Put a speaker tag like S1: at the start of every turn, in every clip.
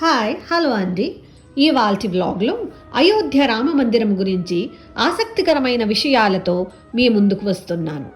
S1: Hi hello అండి ఈ బ్లాగ్లో అయోధ్య రామ మందిరం గురించి ఆసక్తికరమైన విషయాలతో మీ ముందుకు వస్తున్నాను.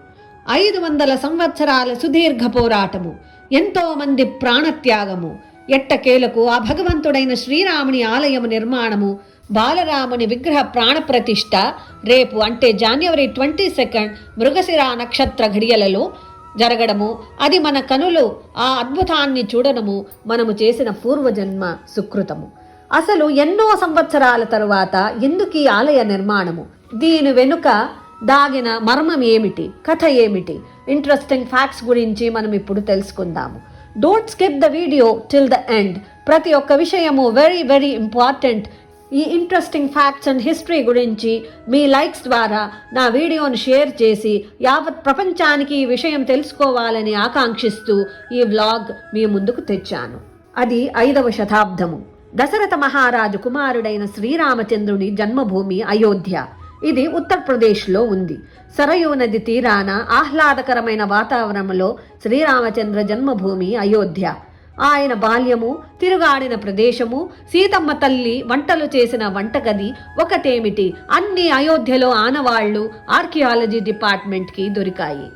S1: ఐదు వందల సంవత్సరాల సుదీర్ఘ పోరాటము ఎంతోమంది ప్రాణత్యాగము ఎట్టకేలకు ఆ భగవంతుడైన శ్రీరాముని ఆలయము నిర్మాణము బాలరాముని విగ్రహ ప్రాణప్రతిష్ఠ రేపు అంటే జనవరి ట్వంటీ సెకండ్ మృగశిర నక్షత్ర ఘడియలలో జరగడము అది మన కనులు ఆ అద్భుతాన్ని చూడడము మనము చేసిన పూర్వజన్మ సుకృతము. అసలు ఎన్నో సంవత్సరాల తరువాత ఎందుకు ఈ ఆలయ నిర్మాణము? దీని వెనుక దాగిన మర్మం ఏమిటి? కథ ఏమిటి? ఇంట్రెస్టింగ్ ఫ్యాక్ట్స్ గురించి మనం ఇప్పుడు తెలుసుకుందాము. Don't skip the video till the end ప్రతి ఒక్క విషయము వెరీ వెరీ ఇంపార్టెంట్ ఈ ఇంట్రెస్టింగ్ ఫ్యాక్ట్స్ అండ్ హిస్టరీ గురించి మీ లైక్స్ ద్వారా నా వీడియోను షేర్ చేసి యావత్ ప్రపంచానికి ఈ విషయం తెలుసుకోవాలని ఆకాంక్షిస్తూ ఈ వ్లాగ్ మీ ముందుకు తెచ్చాను. అది ఐదవ శతాబ్దము. దశరథ మహారాజు కుమారుడైన శ్రీరామచంద్రుని జన్మభూమి అయోధ్య. ఇది ఉత్తరప్రదేశ్లో ఉంది. సరయూ నది తీరాన ఆహ్లాదకరమైన వాతావరణంలో శ్రీరామచంద్ర జన్మభూమి అయోధ్య. ఆయన బాల్యము తిరుగాడిన ప్రదేశము సీతమ్మ తల్లి వంటలు చేసిన వంటగది ఒకటేమిటి? అన్ని అయోధ్యలో ఆనవాళ్ళు ఆర్కియాలజీ డిపార్ట్మెంట్కి దొరికాయి.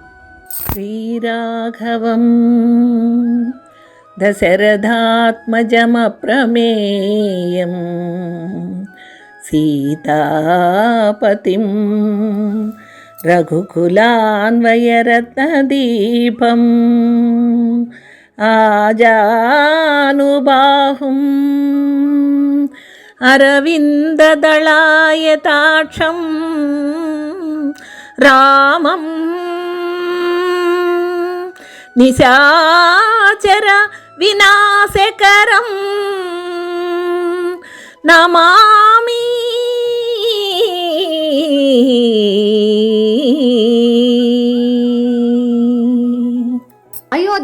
S2: శ్రీరాఘవం దశరథాత్మజమప్రమేయం సీతాపతిం రఘుకులాన్వయరత్నదీపం ఆజానుబాహుం అరవిందదళాయతాక్షం రామం నిశాచర వినాశకరం నమామి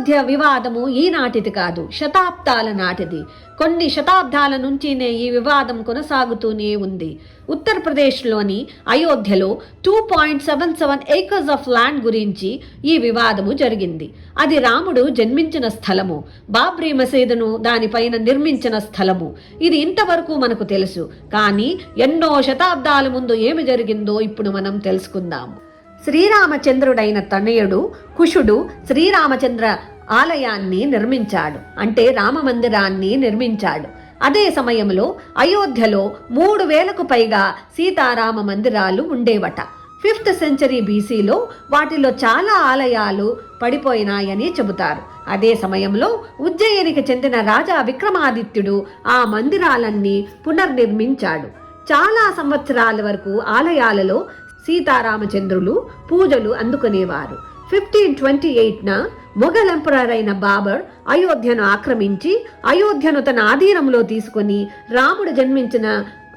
S1: మధ్య వివాదము ఈనాటిది కాదు శతాబ్దాల నాటిది. కొన్ని శతాబ్దాల నుంచినే ఈ వివాదం కొనసాగుతూనే ఉంది. ఉత్తరప్రదేశ్లోని అయోధ్యలో two point seven seven acres of land గురించి ఈ వివాదము జరిగింది. అది రాముడు జన్మించిన స్థలము బాబ్రీ మసీదును దానిపైన నిర్మించిన స్థలము. ఇది ఇంతవరకు మనకు తెలుసు కానీ ఎన్నో శతాబ్దాల ముందు ఏమి జరిగిందో ఇప్పుడు మనం తెలుసుకుందాము శ్రీరామచంద్రుడైన తనయుడు కుషుడు శ్రీరామచంద్ర ఆలయాన్ని నిర్మించాడు. అంటే రామమందిరాన్ని నిర్మించాడు. అదే సమయంలో అయోధ్యలో మూడు వేలకు పైగా సీతారామ మందిరాలు ఉండేవట. ఫిఫ్త్ సెంచరీ బీసీలో వాటిలో చాలా ఆలయాలు పడిపోయినాయని చెబుతారు. అదే సమయంలో ఉజ్జయినికి చెందిన రాజా విక్రమాదిత్యుడు ఆ మందిరాలన్నీ పునర్నిర్మించాడు. చాలా సంవత్సరాల వరకు ఆలయాలలో సీతారామచంద్రులు పూజలు అందుకునేవారు. ఫిఫ్టీన్ ట్వంటీ ఎయిట్న మొఘల్ ఎంపరర్ అయిన బాబర్ అయోధ్యను ఆక్రమించి అయోధ్యను తన ఆధీనంలో తీసుకొని రాముడు జన్మించిన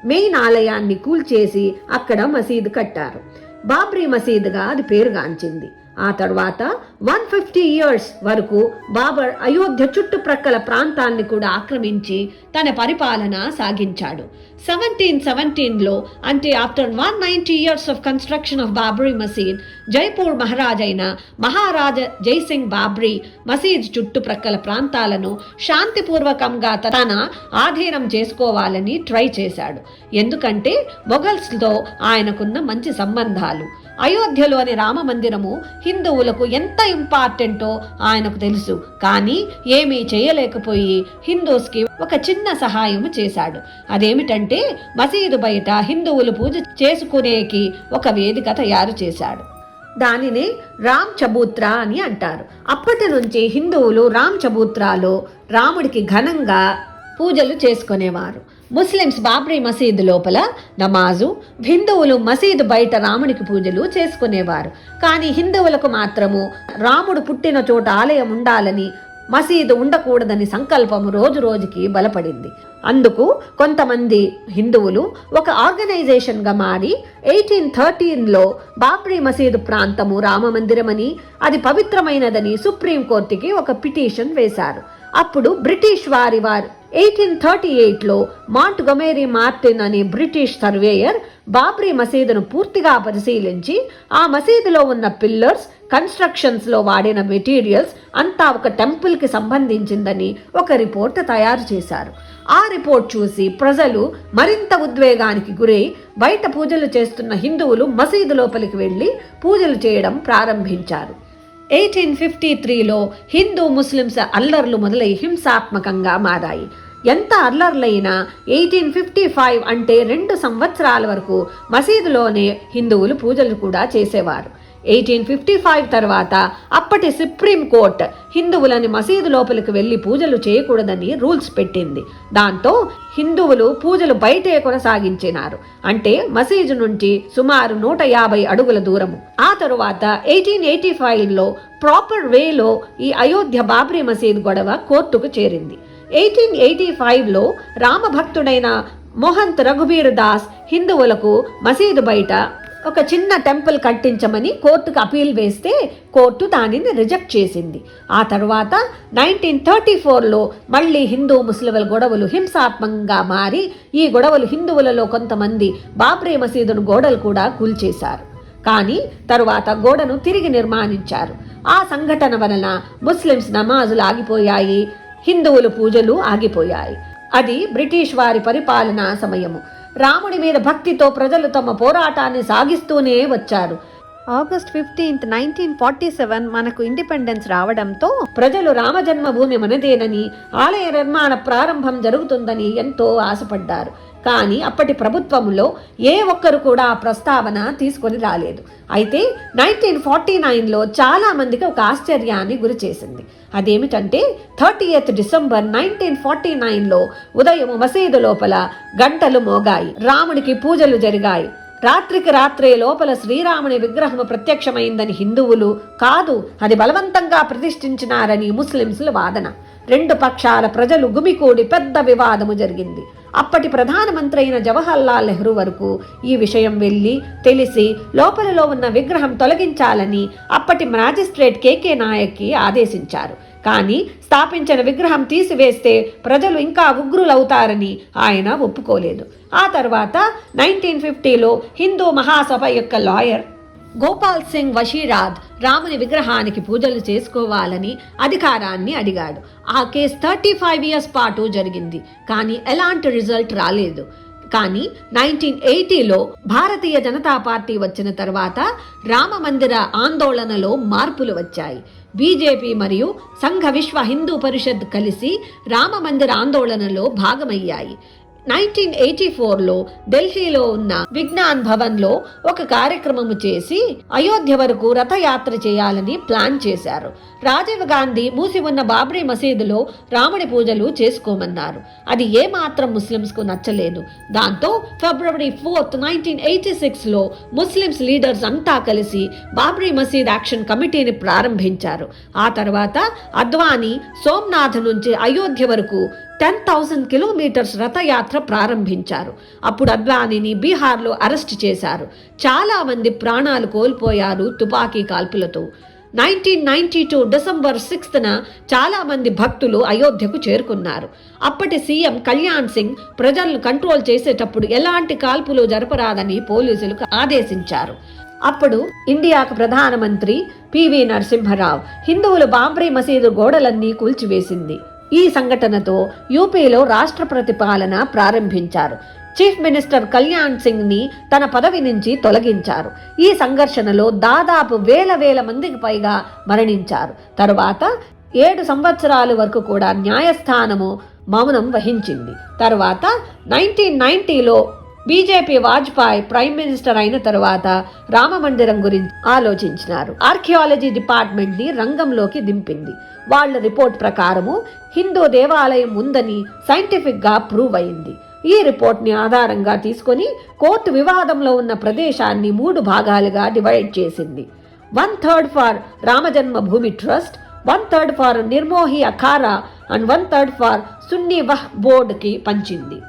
S1: మెయిన్ ఆలయాన్ని కూల్చేసి అక్కడ మసీదు కట్టారు. బాబ్రీ మసీదుగా అది పేరుగాంచింది. ఆ తర్వాత వన్ ఫిఫ్టీ ఇయర్స్ వరకు బాబర్ అయోధ్య చుట్టుప్రక్కల ప్రాంతాన్ని కూడా ఆక్రమించి తన పరిపాలన సాగించాడు. సెవెంటీన్ సెవెంటీన్లో అంటే after one ninety years of construction of Babri Masjid Jaipur మహారాజైన మహారాజ జైసింగ్ బాబ్రీ మసీద్ చుట్టుప్రక్కల ప్రాంతాలను శాంతిపూర్వకంగా తన ఆధీనం చేసుకోవాలని ట్రై చేశాడు. ఎందుకంటే మొఘల్స్తో ఆయనకున్న మంచి సంబంధాలు. అయోధ్యలోని రామ మందిరము హిందువులకు ఎంత ఇంపార్టెంటో ఆయనకు తెలుసు. కానీ ఏమీ చేయలేకపోయి హిందూస్కి ఒక చిన్న సహాయం చేశాడు. అదేమిటంటే మసీదు బయట హిందువులు పూజ చేసుకునేకి ఒక వేదిక తయారు చేశాడు. దానిని రామ్ చబూత్రా అని అంటారు. అప్పటి నుంచి హిందువులు రామ్ చబూత్రాలో రాముడికి ఘనంగా పూజలు చేసుకునేవారు. ముస్లిమ్స్ బాబ్రీ మసీదు లోపల నమాజు హిందువులు మసీదు బయట రామునికి పూజలు చేసుకునేవారు. కానీ హిందువులకు మాత్రము రాముడు పుట్టిన చోట ఆలయం ఉండాలని మసీదు ఉండకూడదని సంకల్పము రోజు రోజుకి బలపడింది. అందుకు కొంతమంది హిందువులు ఒక ఆర్గనైజేషన్గా మారి ఎయిటీన్ థర్టీన్లో బాబ్రీ మసీదు ప్రాంతము రామమందిరమని అది పవిత్రమైనదని సుప్రీంకోర్టుకి ఒక పిటిషన్ వేశారు. అప్పుడు బ్రిటిష్ వారి వారు ఎయిటీన్ థర్టీ ఎయిట్లో మాంట్ గొమేరీ మార్టిన్ అనే బ్రిటిష్ సర్వేయర్ బాబ్రీ మసీదును పూర్తిగా పరిశీలించి ఆ మసీదులో ఉన్న పిల్లర్స్ కన్స్ట్రక్షన్స్లో వాడిన మెటీరియల్స్ అంతా ఒక టెంపుల్కి సంబంధించిందని ఒక రిపోర్ట్ తయారు చేశారు. ఆ రిపోర్ట్ చూసి ప్రజలు మరింత ఉద్వేగానికి గురై బయట పూజలు చేస్తున్న హిందువులు మసీదు లోపలికి వెళ్ళి పూజలు చేయడం ప్రారంభించారు. ఎయిటీన్ ఫిఫ్టీ త్రీలో హిందూ ముస్లిమ్స్ అల్లర్లు మొదలై హింసాత్మకంగా మారాయి. ఎంత అల్లర్లైనా ఎయిటీన్ ఫిఫ్టీ ఫైవ్ అంటే రెండు సంవత్సరాల వరకు మసీదులోనే హిందువులు పూజలు కూడా చేసేవారు. ఎయిటీన్ ఫిఫ్టీ ఫైవ్ తర్వాత అప్పటి సుప్రీం కోర్ట్ హిందువులని మసీదు లోపలికి వెళ్ళి పూజలు చేయకూడదని రూల్స్ పెట్టింది. దాంతో హిందువులు పూజలు బయటే కొనసాగించినారు. అంటే మసీదు నుంచి సుమారు నూట యాభై అడుగుల దూరము. ఆ తరువాత ఎయిటీన్ ఎయిటీ ఫైవ్లో ప్రాపర్ వేలో ఈ అయోధ్య బాబ్రీ మసీద్ గొడవ కోర్టుకు చేరింది. ఎయిటీన్ ఎయిటీ ఫైవ్లో రామభక్తుడైన మొహంత్ రఘుబీర్ దాస్ హిందువులకు మసీదు బయట ఒక చిన్న టెంపుల్ కట్టించమని కోర్టుకు అపీల్ వేస్తే కోర్టు దానిని రిజెక్ట్ చేసింది. ఆ తర్వాత నైన్టీన్ థర్టీ ఫోర్లో మళ్ళీ హిందూ ముస్లింల గొడవలు హింసాత్మకంగా మారి ఈ గొడవలు హిందువులలో కొంతమంది బాబ్రీ మసీదును గోడలు కూడా కూల్చేశారు. కానీ తరువాత గోడను తిరిగి నిర్మాణించారు. ఆ సంఘటన వలన ముస్లిమ్స్ నమాజులు ఆగిపోయాయి హిందువులు పూజలు ఆగిపోయాయి. అది బ్రిటిష్ వారి పరిపాలనా సమయము. రాముడి మీద భక్తితో ప్రజలు తమ పోరాటాన్ని సాగిస్తూనే వచ్చారు. August fifteenth nineteen forty seven మనకు ఇండిపెండెన్స్ రావడంతో ప్రజలు రామజన్మభూమి మనదేనని ఆలయ నిర్మాణ ప్రారంభం జరుగుతుందని ఎంతో ఆశపడ్డారు. కానీ అప్పటి ప్రభుత్వంలో ఏ ఒక్కరు కూడా ఆ ప్రస్తావన తీసుకొని రాలేదు. అయితే నైన్టీన్ ఫార్టీ నైన్లో చాలామందికి ఒక ఆశ్చర్యాన్ని గురి చేసింది. అదేమిటంటే thirty eighth December nineteen forty నైన్లో ఉదయం మసీదు లోపల గంటలు మోగాయి. రాముడికి పూజలు జరిగాయి. రాత్రికి రాత్రే లోపల శ్రీరాముని విగ్రహము ప్రత్యక్షమైందని హిందువులు కాదు అది బలవంతంగా ప్రతిష్ఠించినారని ముస్లింల వాదన. రెండు పక్షాల ప్రజలు గుమికూడి పెద్ద వివాదము జరిగింది. అప్పటి ప్రధానమంత్రి అయిన జవహర్లాల్ నెహ్రూ వరకు ఈ విషయం వెళ్ళి తెలిసి లోపలలో ఉన్న విగ్రహం తొలగించాలని అప్పటి మ్యాజిస్ట్రేట్ కేకే నాయక్కి ఆదేశించారు. కానీ స్థాపించిన విగ్రహం తీసివేస్తే ప్రజలు ఇంకా ఉగ్రులవుతారని ఆయన ఒప్పుకోలేదు. ఆ తర్వాత నైన్టీన్ ఫిఫ్టీలో హిందూ మహాసభ యొక్క లాయర్ గోపాల్ సింగ్ వషీరాద్ రాముని విగ్రహానికి పూజలు చేసుకోవాలని అధికారాన్ని అడిగాడు. ఆ కేసు థర్టీ ఫైవ్ ఇయర్స్ పాటు జరిగింది. కానీ ఎలాంటి రిజల్ట్ రాలేదు. కానీ నైన్టీన్ ఎయిటీలో భారతీయ జనతా పార్టీ వచ్చిన తర్వాత రామ మందిర ఆందోళనలో మార్పులు వచ్చాయి. బీజేపీ మరియు సంఘ విశ్వ హిందూ పరిషత్ కలిసి రామ మందిర ఆందోళనలో భాగమయ్యాయి. నైన్టీన్ ఎయిటీ ఫోర్లో ఢిల్లీలో ఉన్న విజ్ఞాన్ భవన్లో ఒక కార్యక్రమము చేసి అయోధ్య వరకు రథయాత్ర చేయాలని ప్లాన్ చేశారు. రాజీవ్ గాంధీ మూసి ఉన్న బాబ్రీ మసీదులో రాముడి పూజలు చేసుకోమన్నారు. అది ఏమాత్రం ముస్లిమ్స్కు నచ్చలేదు. దాంతో ఫిబ్రవరి ఫోర్త్ నైన్టీన్ ఎయిటీ సిక్స్లో ముస్లిమ్స్ లీడర్స్ అంతా కలిసి బాబ్రీ మసీద్ యాక్షన్ కమిటీని ప్రారంభించారు. ఆ తర్వాత అద్వానీ సోమనాథ్ నుంచి అయోధ్య వరకు టెన్ థౌసండ్ కిలోమీటర్స్ రథయాత్ర ప్రారంభించారు. అప్పుడు అద్వానీని బీహార్లో అరెస్ట్ చేశారు. చాలామంది ప్రాణాలు కోల్పోయారు తుపాకీ కాల్పులతో. నైన్టీన్ నైన్టీ టూ డిసెంబర్ సిక్స్త్న చాలామంది భక్తులు అయోధ్యకు చేరుకున్నారు. అప్పటి సీఎం కళ్యాణ్ సింగ్ ప్రజలను కంట్రోల్ చేసేటప్పుడు ఎలాంటి కాల్పులు జరపరాదని పోలీసులకు ఆదేశించారు. అప్పుడు ఇండియాకు ప్రధానమంత్రి పివి నరసింహరావు హిందువులు బాంబ్రీ మసీదు గోడలన్నీ కూల్చివేసింది. ఈ సంఘటనతో యూపీలో రాష్ట్ర ప్రతిపాలన ప్రారంభించారు. చీఫ్ మినిస్టర్ కళ్యాణ్ సింగ్ని తన పదవి నుంచి తొలగించారు. ఈ సంఘర్షణలో దాదాపు వేల వేల మందికి పైగా మరణించారు. తరువాత ఏడు సంవత్సరాల వరకు కూడా న్యాయస్థానము మౌనం వహించింది. తర్వాత నైన్టీన్ నైన్టీలో బీజేపీ వాజ్పేయి ప్రైమ్ మినిస్టర్ అయిన తరువాత రామ మందిరం గురించి ఆలోచించినారు. ఆర్కియాలజీ డిపార్ట్మెంట్ని రంగంలోకి దింపింది. వాళ్ళ రిపోర్ట్ ప్రకారము హిందూ దేవాలయం ఉందని సైంటిఫిక్గా ప్రూవ్ అయింది. ఈ రిపోర్ట్ని ఆధారంగా తీసుకొని కోర్టు వివాదంలో ఉన్న ప్రదేశాన్ని మూడు భాగాలుగా డివైడ్ చేసింది. One third for Ramjanmabhoomi trust one third for Nirmohi Akhara and one third for Sunni వహ్ బోర్డ్కి పంచింది.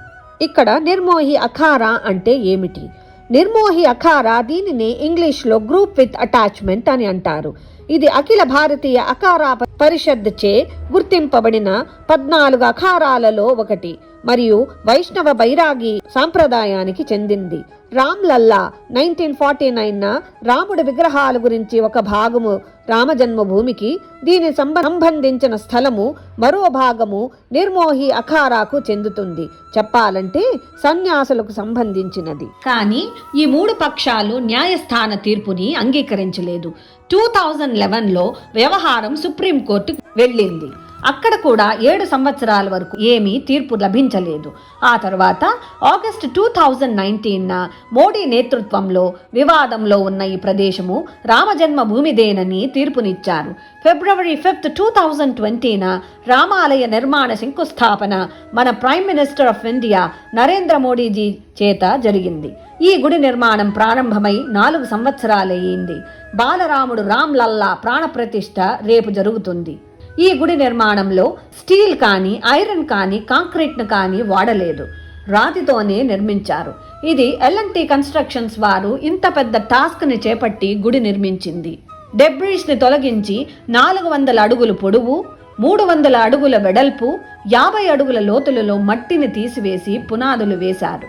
S1: ఇక్కడ నిర్మోహి అఖారా అంటే ఏమిటి? నిర్మోహి అఖారా దీనిని ఇంగ్లీష్లో గ్రూప్ విత్ అటాచ్మెంట్ అని అంటారు. ఇది అఖిల భారతీయ అఖారా పరిషత్ చే గుర్తింపబడిన పద్నాలుగు అఖారాలలో ఒకటి మరియు వైష్ణవ బైరాగి సాంప్రదాయానికి చెందింది. Ram Lalla nineteen forty nine రాముడి విగ్రహాల గురించి ఒక భాగము రామజన్మభూమికి దీని సంబంధించిన స్థలము మరో భాగము నిర్మోహి అఖారాకు చెందుతుంది. చెప్పాలంటే సన్యాసులకు సంబంధించినది. కానీ ఈ మూడు పక్షాలు న్యాయస్థాన తీర్పుని అంగీకరించలేదు. టూ థౌజండ్ లెవెన్లో వ్యవహారం సుప్రీంకోర్టు వెళ్ళింది. అక్కడ కూడా ఏడు సంవత్సరాల వరకు ఏమీ తీర్పు లభించలేదు. ఆ తర్వాత ఆగస్టు టూ థౌజండ్ నైన్టీన్న మోడీ నేతృత్వంలో వివాదంలో ఉన్న ఈ ప్రదేశము రామజన్మ భూమిదేనని తీర్పునిచ్చారు. ఫిబ్రవరి ఫిఫ్త్ టూ థౌజండ్ ట్వంటీన రామాలయ నిర్మాణ శంకుస్థాపన మన prime minister of India Narendra Modiji చేత జరిగింది. ఈ గుడి నిర్మాణం ప్రారంభమై నాలుగు సంవత్సరాలయ్యింది. బాలరాముడు రామ్ లల్లా ప్రాణప్రతిష్ఠ రేపు జరుగుతుంది. ఈ గుడి నిర్మాణంలో స్టీల్ కానీ ఐరన్ కానీ కాంక్రీట్ను కానీ వాడలేదు. రాతితోనే నిర్మించారు. ఇది ఎల్ఎన్టీ కన్స్ట్రక్షన్స్ వారు ఇంత పెద్ద టాస్క్ని చేపట్టి గుడి నిర్మించింది. డెబ్రీస్ని తొలగించి నాలుగు వందల అడుగులు పొడవు మూడు వందల అడుగుల వెడల్పు యాభై అడుగుల లోతులలో మట్టిని తీసివేసి పునాదులు వేశారు.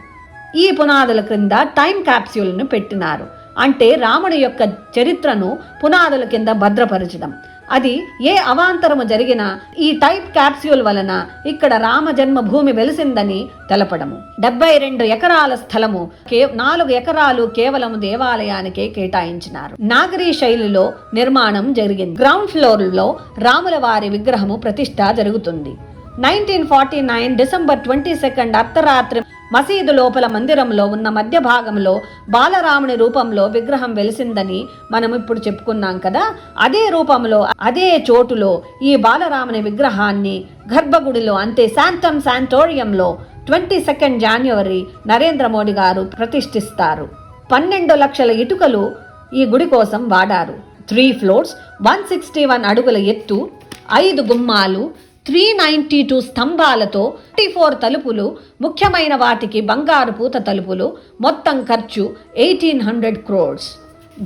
S1: ఈ పునాదుల క్రింద టైం క్యాప్స్యూల్ను పెట్టినారు. అంటే రాముడి యొక్క చరిత్రను పునాదుల కింద భద్రపరచడం. అది ఏ అవాంతరము జరిగినా ఈ టైప్ క్యాప్స్యూల్ వలన ఇక్కడ రామ జన్మభూమి వెలిసిందని తెలపడము. డెబ్బై రెండు ఎకరాల స్థలము కే నాలుగు ఎకరాలు కేవలం దేవాలయానికే కేటాయించినారు. నాగరీ శైలిలో నిర్మాణం జరిగింది. గ్రౌండ్ ఫ్లోర్లో రాముల వారి విగ్రహము ప్రతిష్ట జరుగుతుంది. Nineteen forty nine December twenty second అర్ధరాత్రి మసీదు లోపల మందిరంలో ఉన్న మధ్య భాగంలో బాలరాముని రూపంలో విగ్రహం వెలిసిందని మనం ఇప్పుడు చెప్పుకున్నాం కదా. అదే రూపంలో అదే చోటులో ఈ బాలరాముని విగ్రహాన్ని గర్భగుడిలో అంటే sanctum శాంటోరియంలో twenty second January Narendra Modi గారు ప్రతిష్ఠిస్తారు. పన్నెండు లక్షల ఇటుకలు ఈ గుడి కోసం వాడారు. Three floors one sixty one అడుగుల ఎత్తు ఐదు గుమ్మాలు త్రీ నైంటీ టూ స్తంభాలతో థర్టీ ఫోర్ తలుపులు ముఖ్యమైన వాటికి బంగారు పూత తలుపులు మొత్తం ఖర్చు eighteen hundred crores.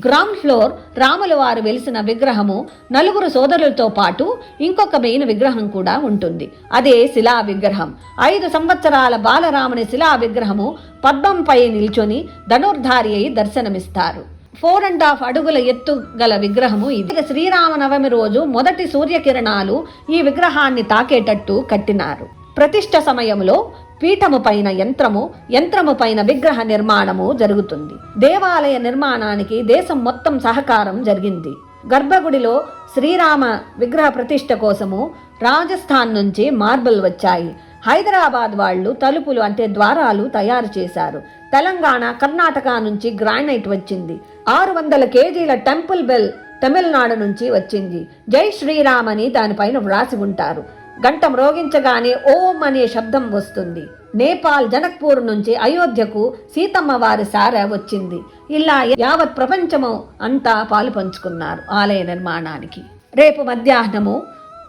S1: Ground floor రాముల వారు వెలిసిన విగ్రహము నలుగురు సోదరులతో పాటు ఇంకొక మెయిన్ విగ్రహం కూడా ఉంటుంది. అదే శిలా విగ్రహం. ఐదు సంవత్సరాల బాలరాముని శిలా విగ్రహము పద్మంపై నిల్చొని ధనుర్ధారి అయి దర్శనమిస్తారు. ఫోర్ అండ్ హాఫ్ అడుగుల ఎత్తు గల విగ్రహము ఇది. శ్రీరామనవమి రోజు మొదటి సూర్యకిరణాలు ఈ విగ్రహాన్ని తాకేటట్టు కట్టినారు. ప్రతిష్ట సమయంలో పీఠము పైన యంత్రము యంత్రము పైన విగ్రహ నిర్మాణము జరుగుతుంది. దేవాలయ నిర్మాణానికి దేశం మొత్తం సహకారం జరిగింది. గర్భగుడిలో శ్రీరామ విగ్రహ ప్రతిష్ట కోసము రాజస్థాన్ నుంచి మార్బల్ వచ్చాయి. హైదరాబాద్ వాళ్ళు తలుపులు అంటే ద్వారాలు తయారు చేశారు. తెలంగాణ కర్ణాటక నుంచి గ్రానైట్ వచ్చింది. ఆరు వందల కేజీల టెంపుల్ బెల్ తమిళనాడు నుంచి వచ్చింది. జై శ్రీరామ్ అని దానిపైన వ్రాసి ఉంటారు. గంట మ్రోగించగానే ఓం అనే శబ్దం వస్తుంది. నేపాల్ జనక్పూర్ నుంచి అయోధ్యకు సీతమ్మ వారి సార వచ్చింది. ఇలా యావత్ ప్రపంచము అంతా పాలు పంచుకున్నారు ఆలయ నిర్మాణానికి. రేపు మధ్యాహ్నము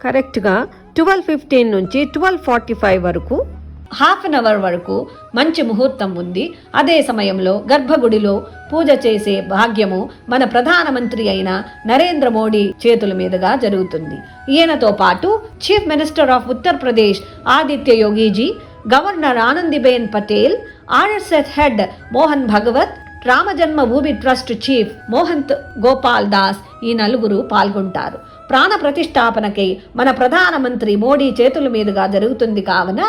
S1: కరెక్ట్గా ట్వెల్వ్ ఫిఫ్టీన్ నుంచి ట్వెల్వ్ ఫార్టీ ఫైవ్ వరకు హాఫ్ అన్ అవర్ వరకు మంచి ముహూర్తం ఉంది. అదే సమయంలో గర్భగుడిలో పూజ చేసే భాగ్యము మన ప్రధానమంత్రి అయిన నరేంద్ర మోడీ చేతుల మీదుగా జరుగుతుంది. ఈయనతో పాటు chief minister of Uttar Pradesh Aditya Yogiji governor Anandiben Patel RSS head Mohan Bhagwat Ramajanmabhoomi trust chief Mahant Gopal Das ఈ నలుగురు పాల్గొంటారు. ప్రాణ ప్రతిష్టాపనకి మన ప్రధానమంత్రి మోడీ చేతుల మీదుగా జరుగుతుంది కావున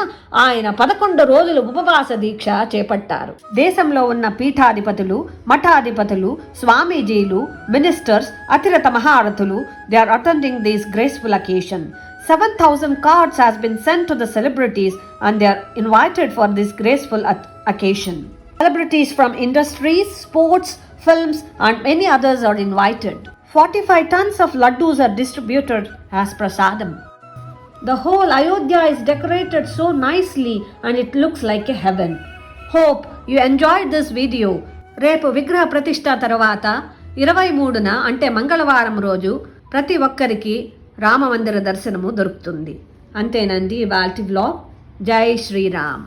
S1: ఆయన పదకొండు రోజులు ఉపవాస దీక్ష చేపట్టారు. దేశంలో ఉన్న పీఠాధిపతులు మఠాధిపతులు స్వామీజీలు మినిస్టర్స్ అతిరత మహారథులు they are attending these graceful occasion seven thousand cards has been sent to the celebrities and they are invited for this graceful occasion celebrities from industries sports films and many others are invited 45 tons of laddus are distributed as prasadam. The whole Ayodhya is decorated so nicely and it looks like a heaven. Hope you enjoyed this video. రేపు విగ్రహ ప్రతిష్ట తర్వాత ఇరవై మూడున అంటే మంగళవారం రోజు ప్రతి ఒక్కరికి రామమందిర దర్శనము దొరుకుతుంది అంతేనండి వాల్టి బ్లాగ్ జై శ్రీరామ్